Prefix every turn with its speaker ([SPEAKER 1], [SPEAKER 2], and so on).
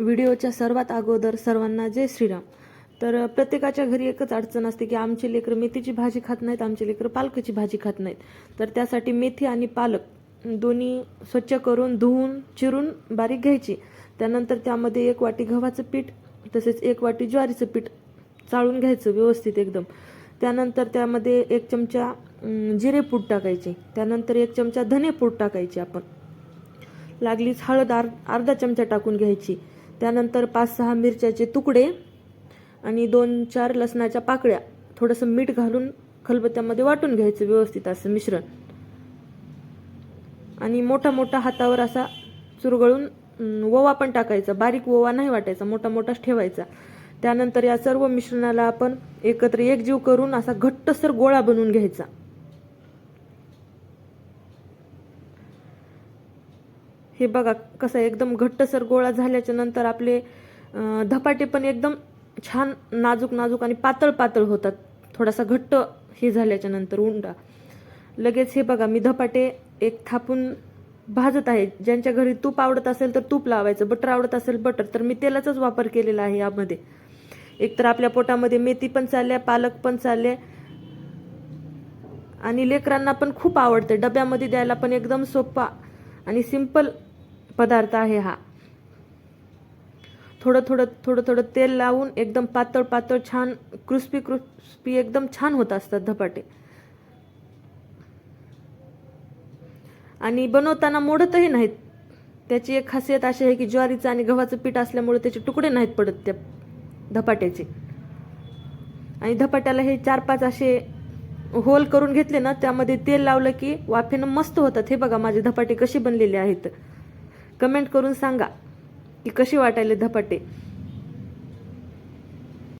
[SPEAKER 1] व्हिडिओच्या सर्वात अगोदर सर्वांना जय श्रीराम. तर प्रत्येकाच्या घरी एकच अडचण असते की आमचे लेकरं मेथीची भाजी खात नाहीत आमचे लेकरं पालकाची भाजी खात नाहीत. तर त्यासाठी मेथी आणि पालक दोन्ही स्वच्छ करून धुवून चिरून बारीक घ्यायची. त्यानंतर त्यामध्ये एक वाटी गव्हाचं पीठ तसेच एक वाटी ज्वारीचं पीठ चाळून घ्यायचं व्यवस्थित एकदम. त्यानंतर त्यामध्ये एक चमचा जिरे पूड टाकायचे. त्यानंतर एक चमचा धने पूड टाकायची आपण. लागलीच हळद आर अर्धा चमचा टाकून घ्यायची. त्यानंतर पाच सहा मिरच्याचे तुकडे आणि दोन चार लसणाच्या पाकळ्या. थोडंसं मीठ घालून खलबत्त्यामध्ये वाटून घ्यायचं व्यवस्थित असं मिश्रण. आणि मोठा मोठा हातावर असा चुरगळून ओवा पण टाकायचा. बारीक ओवा नाही वाटायचा मोठा मोठाच ठेवायचा. त्यानंतर या सर्व मिश्रणाला आपण एकत्र एकजीव करून असा घट्टसर गोळा बनवून घ्यायचा. हे बघा कसं एकदम घट्टसर गोळा झाल्याच्यानंतर आपले धपाटे पण एकदम छान नाजूक नाजूक आणि पातळ पातळ होतात. थोडासा घट्ट हे झाल्याच्यानंतर उंडा. लगेच हे बघा मी धपाटे एक थापून भाजत आहे. ज्यांच्या घरी तूप आवडत असेल तर तूप लावायचं बटर आवडत असेल बटर तर मी तेलाचाच वापर केलेला आहे यामध्ये. एकतर आपल्या पोटामध्ये मेथी पण चालल्या पालक पण चालले. आणि लेकरांना पण खूप आवडते. डब्यामध्ये द्यायला पण एकदम सोपा आणि सिंपल पदार्थ आहे हा. थोडं थोडं थोडं थोडं तेल लावून एकदम पातळ पातळ छान क्रिस्पी क्रिस्पी एकदम छान होत असतात धपाटे. आणि बनवताना मोडतही नाहीत. त्याची एक खासियत अशी आहे की ज्वारीचं आणि गव्हाचं पीठ असल्यामुळे त्याचे तुकडे नाहीत पडत त्या धपाट्याचे. आणि धपाट्याला हे चार पाच असे होल करून घेतले ना त्यामध्ये तेल लावलं की वाफेनं मस्त होतात. हे बघा माझे धपाटे कसे बनलेले आहेत. कमेंट करून सांगा की कशी वाटायले धपाटे?